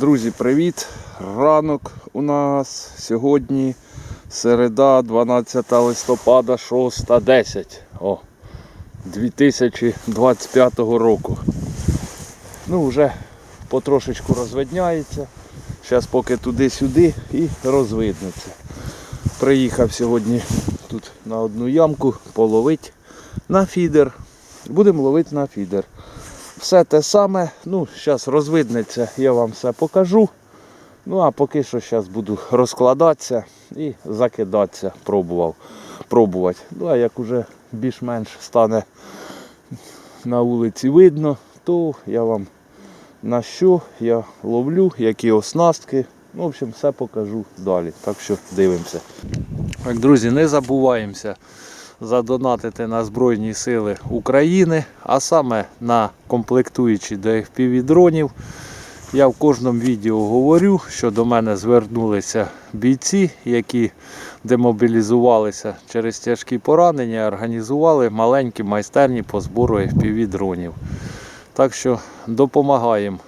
Друзі, привіт! Ранок у нас сьогодні середа, 12 листопада, 6.10. О, 2025 року. Ну, вже потрошечку розвидняється. Зараз поки туди-сюди і розвиднеться. Приїхав сьогодні тут на одну ямку половити на фідер. Будемо ловити на фідер. Все те саме, ну, зараз розвиднеться, я вам все покажу. Ну а поки що зараз буду розкладатися і закидатися, пробував, пробувати. Ну а як уже більш-менш стане на вулиці видно, то я вам на що я ловлю, які оснастки. Ну, в общем, все покажу далі. Так що дивимося. Так, друзі, не забуваємося задонатити на Збройні Сили України, а саме на комплектуючі до FPV дронів. Я в кожному відео говорю, що до мене звернулися бійці, які демобілізувалися через тяжкі поранення, організували маленькі майстерні по збору FPV дронів. Так що допомагаємо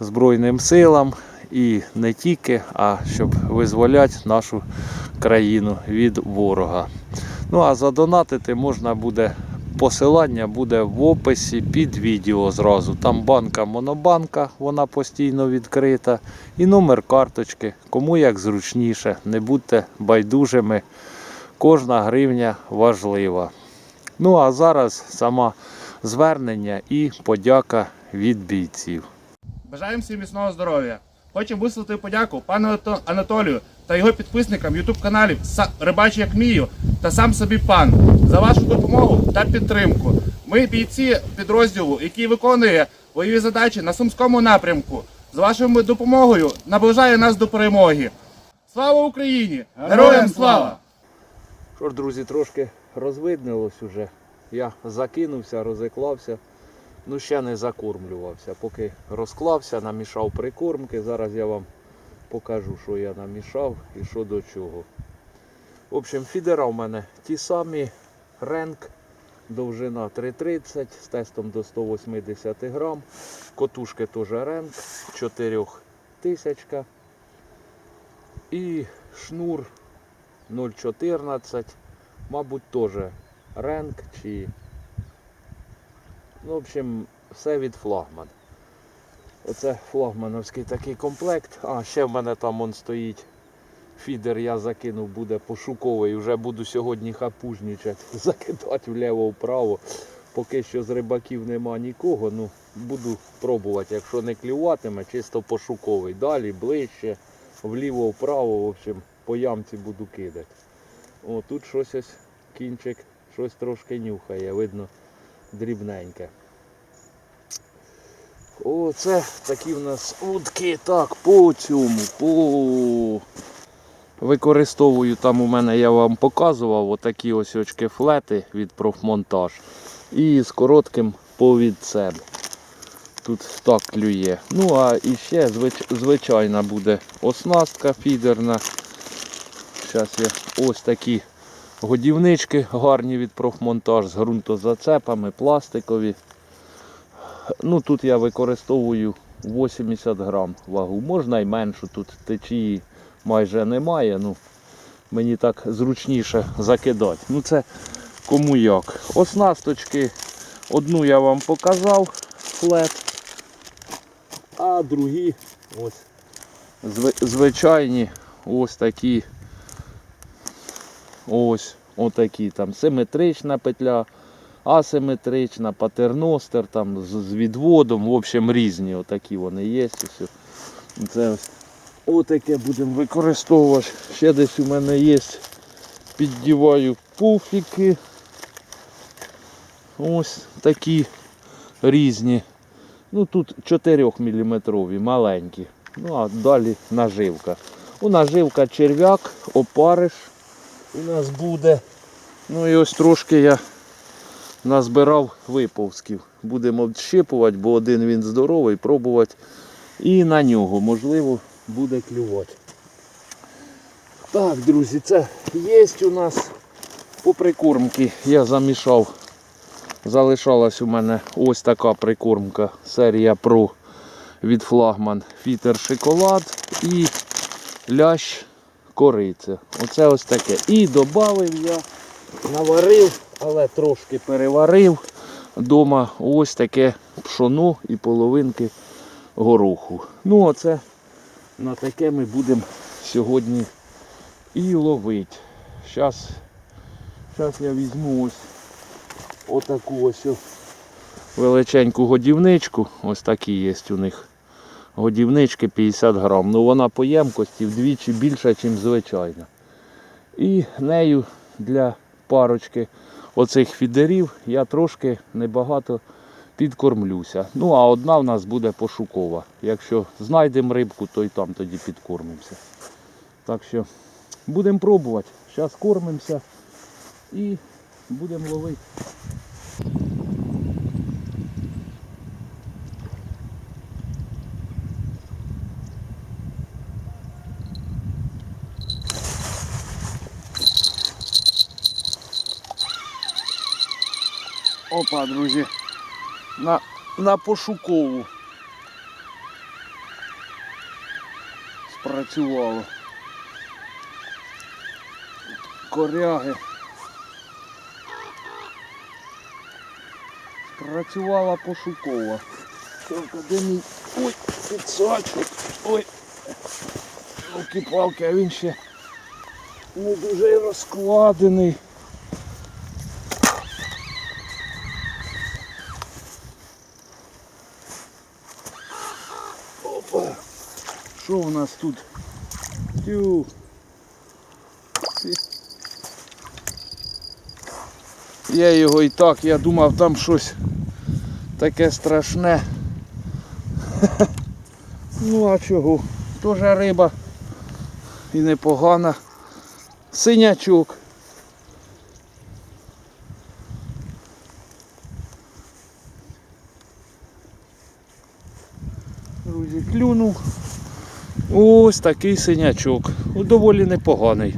Збройним силам і не тільки, а щоб визволяти нашу країну від ворога. Ну а задонатити можна буде. Посилання буде в описі під відео зразу. Там банка монобанка, вона постійно відкрита. І номер карточки. Кому як зручніше. Не будьте байдужими. Кожна гривня важлива. Ну а зараз сама звернення і подяка від бійців. Бажаємо всім міцного здоров'я. Хочемо висловити подяку пану Анатолію та його підписникам ютуб каналів Рибачу як мію та сам собі пан за вашу допомогу та підтримку. Ми бійці підрозділу, який виконує бойові задачі на сумському напрямку. З вашою допомогою наближає нас до перемоги. Слава Україні! Героям слава! Що ж, друзі, трошки розвиднилось уже. Я закинувся, розіклався. Ну, ще не закормлювався. Поки розклався, намішав прикормки. Зараз я вам покажу, що я намішав і що до чого. В общем, фідера у мене ті самі ренк, довжина 3,30 з тестом до 180 грам. Котушки теж ренк 4000. І шнур 0,14. Мабуть, теж ренк чи. Ну, в общем, все від флагман. Оце флагмановський такий комплект. А, ще в мене там он стоїть. Фідер я закинув, буде пошуковий. Вже буду сьогодні хапужнічати, закидати вліво-вправо. Поки що з рибаків нема нікого. Ну, буду пробувати. Якщо не клюватиме, чисто пошуковий. Далі, ближче, вліво-вправо, в общем, по ямці буду кидати. О, тут щось ось кінчик, щось трошки нюхає, видно дрібненьке. О, це такі в нас утки. Так, по цьому, по. Використовую там у мене, я вам показував, отакі ось очки флети від профмонтаж. І з коротким повідцем. Тут так клює. Ну, а і ще звич- звичайна буде оснастка фідерна. Зараз я ось такі годівнички гарні від профмонтаж з ґрунтозацепами, пластикові. Ну тут я використовую 80 грам вагу. Можна й меншу, тут течії майже немає. Ну, мені так зручніше закидати. Ну це кому як. Оснасточки одну я вам показав флет, а другі ось зви- звичайні ось такі. Ось отакі там симетрична петля, асиметрична, патерностер там з, відводом, в общем, різні отакі вони є. Це ось отаке будемо використовувати. Ще десь у мене є. Піддіваю пуфіки. Ось такі різні. Ну тут 4 мм маленькі. Ну а далі наживка. У наживка черв'як, опариш у нас буде. Ну і ось трошки я назбирав виповзків. Будемо відщипувати, бо один він здоровий, пробувати. І на нього, можливо, буде клювати. Так, друзі, це є у нас по прикормки. Я замішав. Залишалась у мене ось така прикормка серія Pro від флагман фітер шоколад і лящ кориця. Оце ось таке. І додав я, наварив, але трошки переварив дома ось таке пшоно і половинки гороху. Ну, оце на таке ми будемо сьогодні і ловити. Зараз, я візьму ось отаку ось величеньку годівничку. Ось такі є у них. Годівнички 50 грам. Ну вона по ємкості вдвічі більша, ніж звичайна. І нею для парочки оцих фідерів я трошки небагато підкормлюся. Ну, а одна в нас буде пошукова. Якщо знайдемо рибку, то й там тоді підкормимося. Так що будемо пробувати. Зараз кормимося і будемо ловити. Опа, друзі, на, на пошукову спрацювало. Коряги. Спрацювала пошукова. Тільки де мій ой, підсачок. Ой. Палки-палки, а він ще не дуже розкладений. Опа. Що у нас тут? Тю. Я його і так, я думав там щось таке страшне. Ну а чого? Тоже риба і непогана. Синячок. Друзі, клюнув. Ось такий синячок. Ну, Доволі непоганий.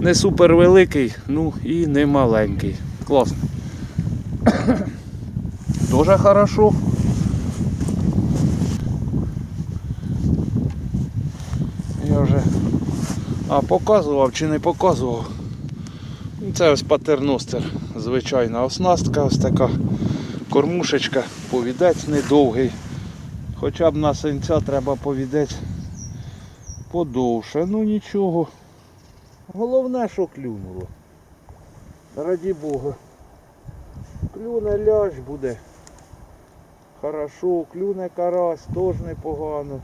Не супер великий, ну і не маленький. Класно. Дуже хорошо. Я вже а, показував чи не показував. Ну, Це ось патерностер. Звичайна оснастка, ось така кормушечка, повідець недовгий. Хоча б на синця треба повідець подовше. Ну нічого. Головне, що клюнуло. Раді Бога. Клюне ляж буде. Хорошо, клюне карась, теж непогано.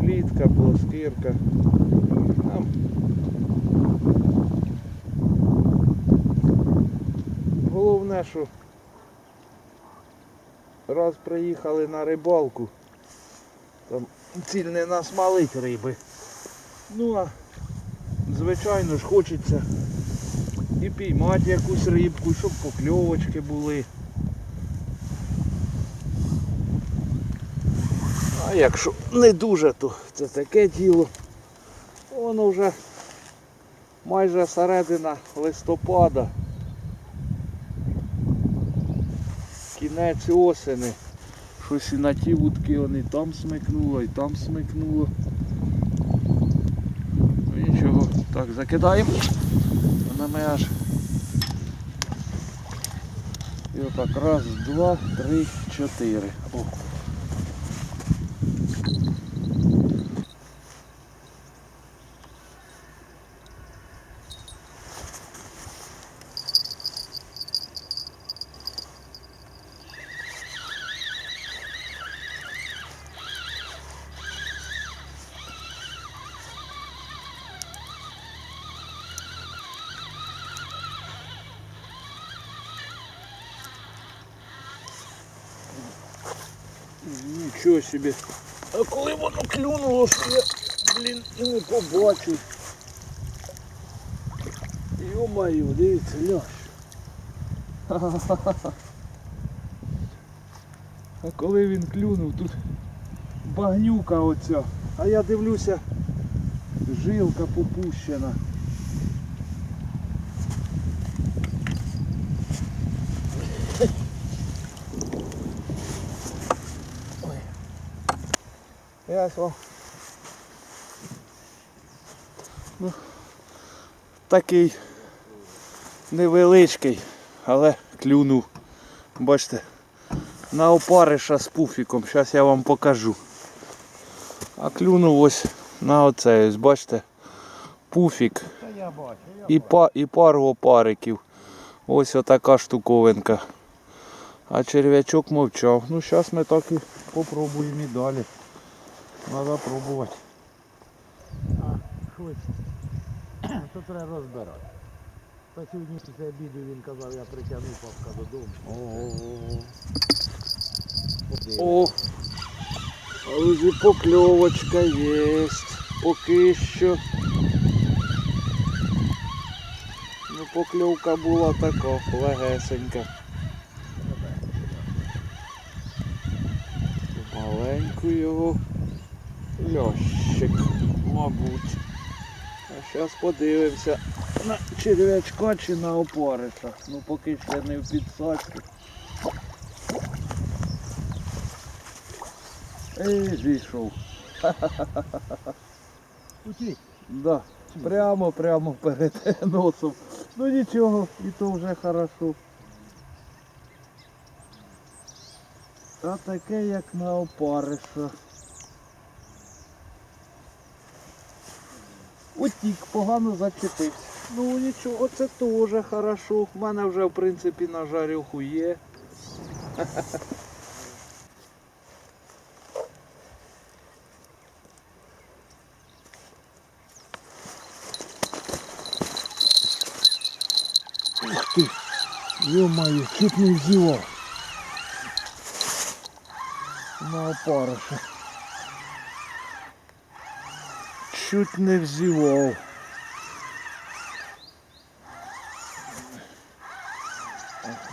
Плітка, плоскирка. Там. Головне, що раз приїхали на рибалку, там ціль не насмалить риби. Ну а звичайно ж хочеться і піймати якусь рибку, щоб покльовочки були. А якщо не дуже, то це таке діло. Воно вже майже середина листопада. Кінець осени. Щось і на ті вудки вони там смикнуло, і там смикнуло. Ну нічого. Так, закидаємо. Вона ми аж. І отак. Раз, два, три, чотири. О. Нічого собі. А коли воно клюнуло, що я, блін, і не побачив. Йо-маю, дивіться, ляш. Ха-ха-ха. А коли він клюнув, тут багнюка оця. А я дивлюся, жилка попущена. Я вам. Ну, такий невеличкий, але клюнув. Бачите, на опариша з пуфіком. Зараз я вам покажу. А клюнув ось на оцей, ось бачите, пуфік і, па, і пару опариків. Ось отака штуковинка. А черв'ячок мовчав. Ну зараз ми так і попробуємо і далі. Треба пробувати. щось. То треба розбирати. Та сьогодні після обіду він казав, я притягнув папка додому. Ого. О, а вже покльовочка є. Поки що. Ну, покльовка була така, легесенька. Маленьку його лящик, мабуть. А зараз подивимося на черв'ячка чи на опариша. Ну поки ще не в підсадці. Ей, зійшов. Утік. Да. Прямо, прямо перед носом. Ну нічого, і то вже хорошо. Та таке, як на опариша. Утік, погано зачепився. Ну нічого, це теж хорошо. У мене вже в принципі на жарюху є. Ух ти! Ё-моё, чуть не взяла. На опариша. Чуть не взяв.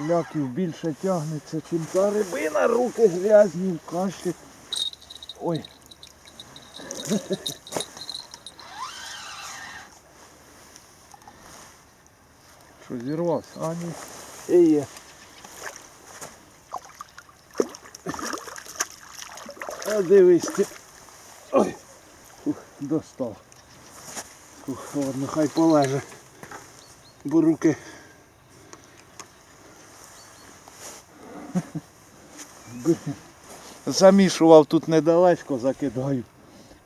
Ляків більше тягнеться, чим та рибина, руки грязні в каші. Ой. Що зірвався? А ні. Є, є. А дивись ти. Достав. Ладно, хай полеже. Бо руки. Замішував тут недалечко, закидаю.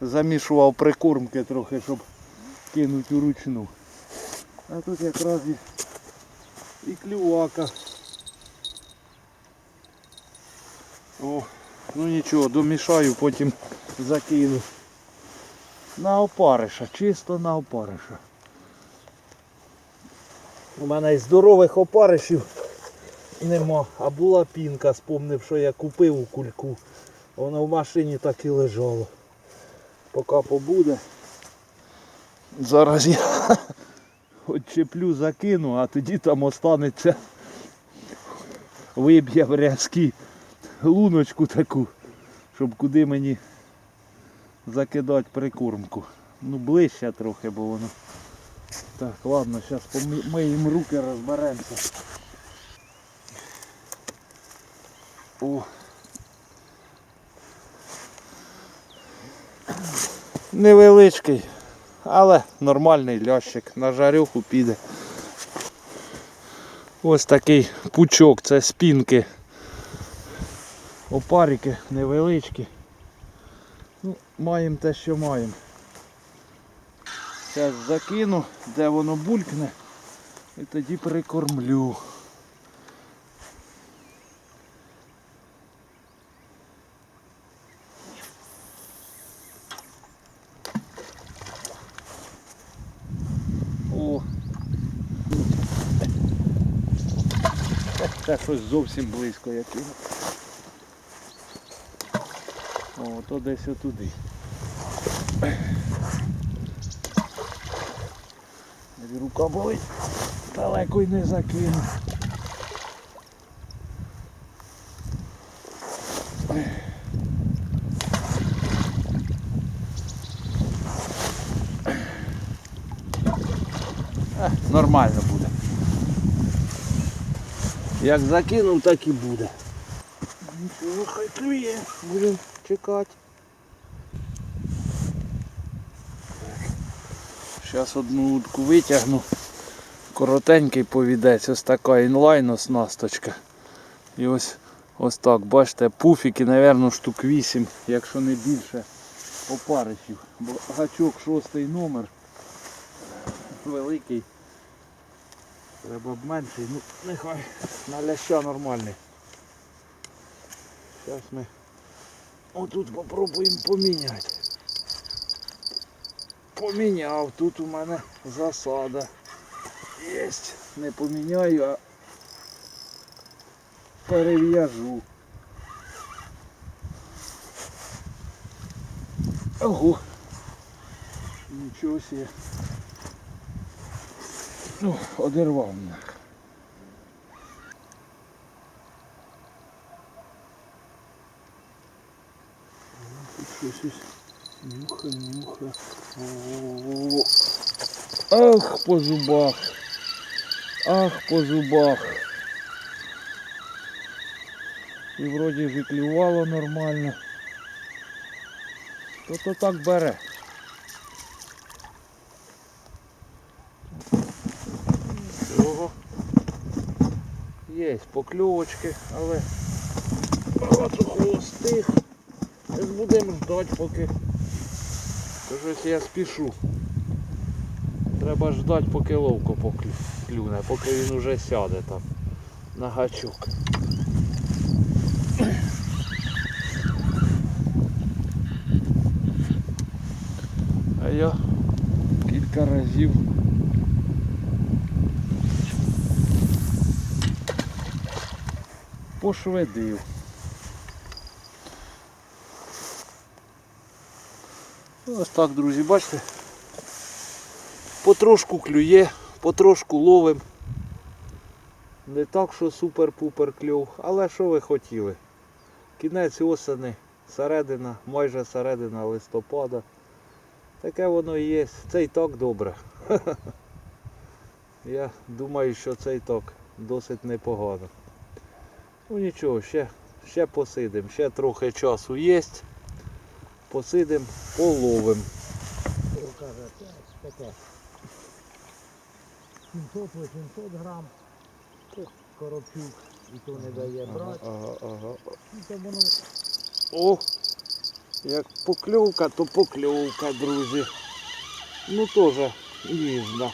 Замішував прикормки трохи, щоб кинути уручну. А тут якраз і, і клювака. О, ну нічого, домішаю, потім закину. На опариша, чисто на опариша. У мене і здорових опаришів нема. А була пінка, спомнив, що я купив у кульку. Вона в машині так і лежала. Поки побуде. Зараз я Отчеплю, закину, а тоді там останеться виб'є в рязки луночку таку, щоб куди мені закидати прикормку. Ну ближче трохи, бо воно. Так, ладно, зараз помиємо руки, розберемося. О. Невеличкий. Але нормальний лящик, на жарюху піде. Ось такий пучок, це спінки. Опарики невеличкі. Ну, маємо те, що маємо. Зараз закину, де воно булькне, і тоді прикормлю. О. Це щось зовсім близько я кину. О, то десь отуди. Рука болить. Далеко й не закину. Нормально буде. Як закинув, так і буде. Нічого, хай клює. Будемо чекати. Зараз одну утку витягну. Коротенький повідець, ось така інлайн оснасточка. І ось ось так, бачите, пуфіки, мабуть, штук 8, якщо не більше опаричів. Бо гачок шостий номер. Великий. Треба б менший, ну нехай на ляща нормальний. Зараз ми отут попробуємо поміняти. Поміняв, тут у мене засада. Єсть. Не поміняю, а перев'яжу. Ого. Нічого себе. Ну, одервав мене. Тут нюха, нюха. О-о-о. Ах, по зубах. Ах, по зубах. І вроді і нормально. То-то так бере. Ого. Є покльовочки, але багато холостих. Будемо ждати, поки щось я спішу. Треба ждати, поки ловко поклю- клюне, поки він уже сяде там на гачок. А я кілька разів пошведив. Ось так, друзі, бачите? Потрошку клює, потрошку ловим. Не так, що супер-пупер кльов, але що ви хотіли? Кінець осени, середина, майже середина листопада. Таке воно і є. Це і так добре. Я думаю, що це і так досить непогано. Ну нічого, ще, ще посидимо, ще трохи часу є. Посидимо, половимо. Таке. 700-800 грам. Коробчук і то не дає брати. Ага, ага. І то воно О! Як покльовка, то покльовка, друзі. Ну теж ніжна.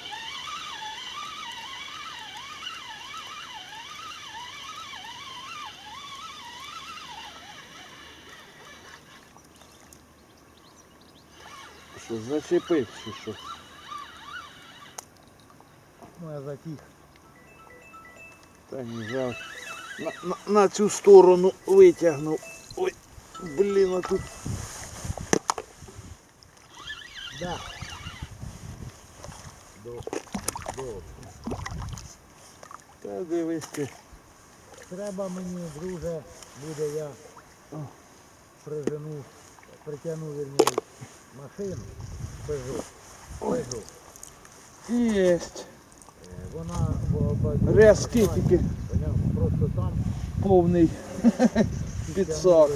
Що, зачепив чи що? ну, я затих. Та ні, я на, на, на цю сторону витягнув. Ой, блін, а тут Да. До, до. Та дивись ти. Треба мені, друже, буде я прижену, притягну вірніше машину, Peugeot. Peugeot. Єсть. Е, Вона бо- тільки Просто там повний підсак.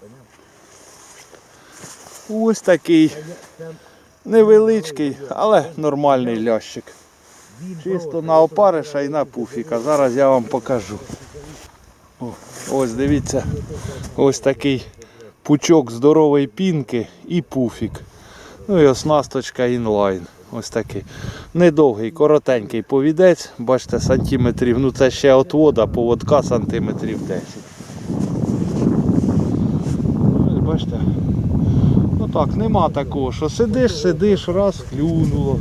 Поняв? Ось такий. Невеличкий, але нормальний лящик. Чисто на опариша і на пуфіка. Зараз я вам покажу. О, ось дивіться, ось такий пучок здорової пінки і пуфік. Ну і оснасточка інлайн. Ось такий. Недовгий, коротенький повідець. Бачите, сантиметрів. Ну це ще отвода, поводка сантиметрів 10. Ось Бачите. Ну так, нема такого, що сидиш, сидиш, раз клюнуло.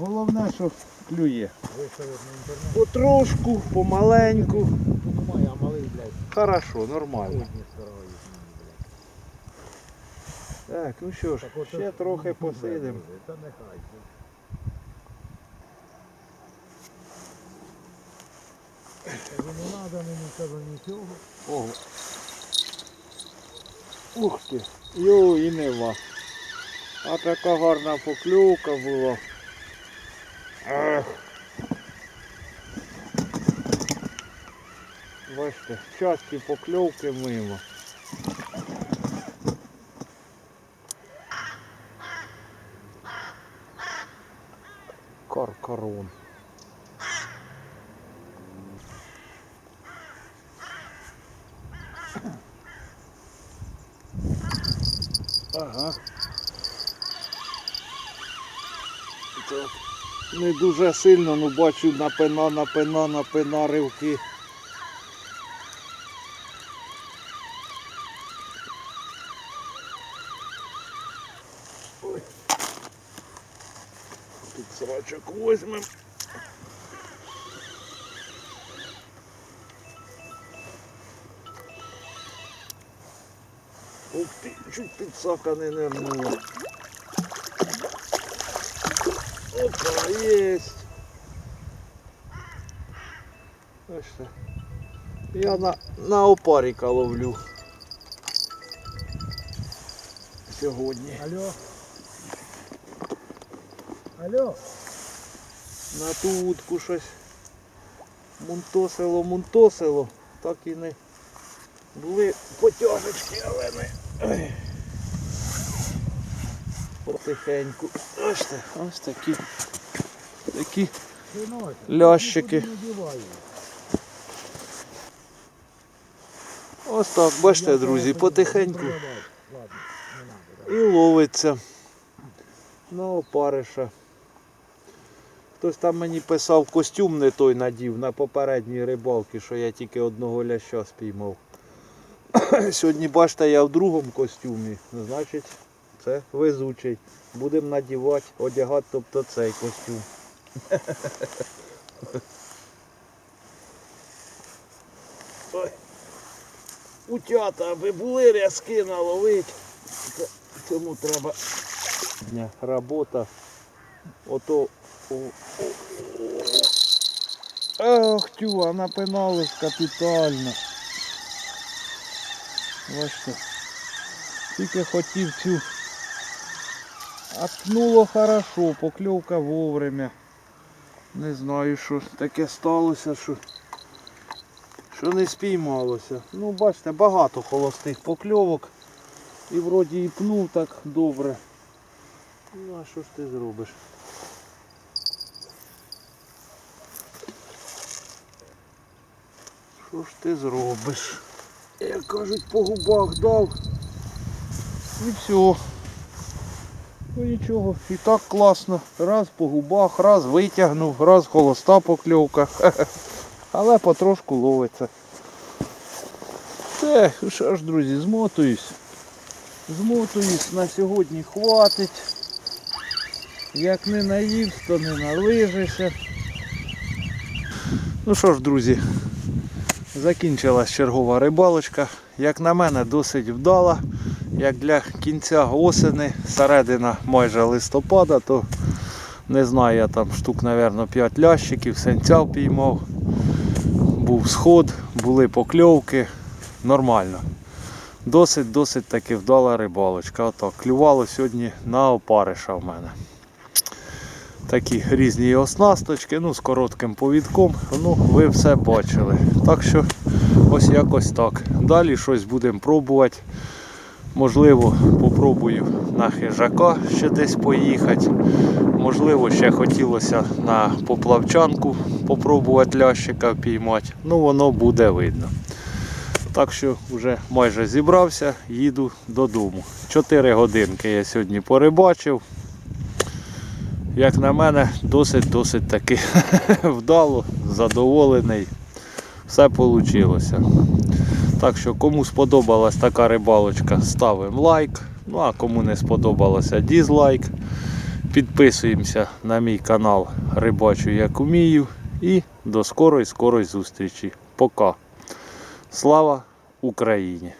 Головне, що клює. Потрошку, помаленьку. Тут немає, а малий, блядь, Хорошо, нормально. Так, ну що ж, ще трохи посидимо. Та нехай. Не треба мені кажу нічого. Ого. Ух ти, йо, і нема. А така гарна поклювка була. Ех. Бачите, часті покльовки мимо. Каркарон. Ага. Так. Не дуже сильно, ну бачу напина, напина, напина ривки. Срачок возьмем. Ух ти, чуть підсака не нернула. Опа, есть. Бачите. Я на, на опаріка ловлю. Сьогодні. Алло. Алло. На ту утку щось мунтосило, мунтосило. Так і не були потяжечки, але не. Потихеньку. Бачите, ось такі. Такі Лящики. ось так, бачите, друзі, потихеньку. І ловиться на опариша. Хтось там мені писав, костюм не той надів на попередній рибалці, що я тільки одного ляща спіймав. Сьогодні, бачите, я в другому костюмі. Значить, це везучий. Будемо надівати, одягати, тобто цей костюм. Утята, аби були рязки наловити. Це- Цьому треба робота. Ото. О- о- о. Ах, тю, а напиналась капітально. Бачите. Тільки хотів цю. Откнуло хорошо, покльовка вовремя. Не знаю, що таке сталося, що, що не спіймалося. Ну, бачите, багато холостих покльовок. І вроді і пнув так добре. Ну а що ж ти зробиш? Що ж ти зробиш? Як кажуть, по губах дав. І все. Ну нічого, і так класно. Раз по губах, раз витягнув, раз холоста покльовка. Але потрошку ловиться. Все, що ж, друзі, змотуюсь. Змотуюсь, на сьогодні хватить. Як не наївсь, то не налижишся. Ну що ж, друзі, закінчилась чергова рибалочка. Як на мене, досить вдала. Як для кінця осени, середина майже листопада, то не знаю, я там штук, мабуть, 5 лящиків, сенця впіймав. Був сход, були покльовки. Нормально. Досить-досить таки вдала рибалочка. Отак. Клювало сьогодні на опариша в мене. Такі різні оснасточки, ну з коротким повідком. Ну, ви все бачили. Так що ось якось так. Далі щось будемо пробувати. Можливо, попробую на хижака ще десь поїхати. Можливо, ще хотілося на поплавчанку попробувати лящика впіймати. Ну, воно буде видно. Так що вже майже зібрався, їду додому. Чотири годинки я сьогодні порибачив. Як на мене, досить-досить таки вдало, задоволений. Все вийшло. Так що, кому сподобалась така рибалочка, ставимо лайк. Ну а кому не сподобалося, дізлайк. Підписуємося на мій канал Рибачу як умію. І до скорої скорої зустрічі. Пока. Слава Україні!